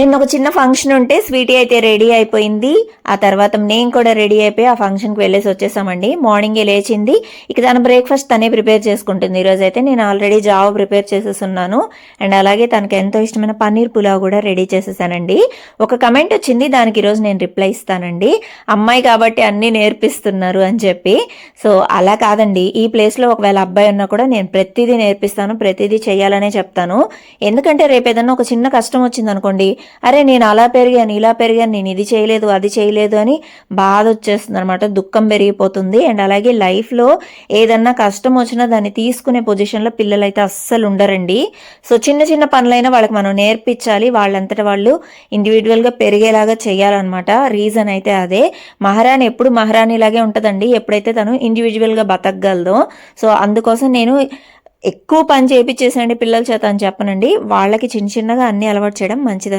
నిన్న ఒక చిన్న ఫంక్షన్ ఉంటే స్వీటీ అయితే రెడీ అయిపోయింది. ఆ తర్వాత నేను కూడా రెడీ అయిపోయి ఆ ఫంక్షన్కి వెళ్ళేసి వచ్చేసామండి. మార్నింగే లేచింది. ఇక తన బ్రేక్ఫాస్ట్ తనే ప్రిపేర్ చేసుకుంటుంది. ఈరోజు అయితే నేను ఆల్రెడీ జావ ప్రిపేర్ చేసేసున్నాను. అండ్ అలాగే తనకు ఎంతో ఇష్టమైన పన్నీర్ పులావ్ కూడా రెడీ చేసేసానండి. ఒక కమెంట్ వచ్చింది. దానికి ఈరోజు నేను రిప్లై ఇస్తానండి. అమ్మాయి కాబట్టి అన్నీ నేర్పిస్తున్నారు అని చెప్పి. సో అలా కాదండి. ఈ ప్లేస్లో ఒకవేళ అబ్బాయి ఉన్నా కూడా నేను ప్రతిదీ నేర్పిస్తాను. ప్రతిదీ చేయాలనే చెప్తాను. ఎందుకంటే రేపు ఏదన్నా ఒక చిన్న కష్టం వచ్చింది అనుకోండి అరే నేను అలా పెరిగాను ఇలా పెరిగాను నేను ఇది చేయలేదు అది చేయలేదు అని బాధ వచ్చేస్తుంది అనమాట దుఃఖం పెరిగిపోతుంది. అండ్ అలాగే లైఫ్లో ఏదన్నా కష్టం వచ్చినా దాన్ని తీసుకునే పొజిషన్లో పిల్లలైతే అస్సలు ఉండరండి. సో చిన్న చిన్న పనులైనా వాళ్ళకి మనం నేర్పించాలి. వాళ్ళంతటా వాళ్ళు ఇండివిజువల్గా పెరిగేలాగా చేయాలన్నమాట. రీజన్ అయితే అదే. మహారాణి ఎప్పుడు మహారాణిలాగే ఉంటుందండి. ఎప్పుడైతే తను ఇండివిజువల్గా బతకగలదో. సో అందుకోసం నేను ఎక్కువ పని చేయించేసండి పిల్లల చేత అని చెప్పనండి. వాళ్ళకి చిన్న చిన్నగా అన్ని అలవాటు చేయడం మంచిది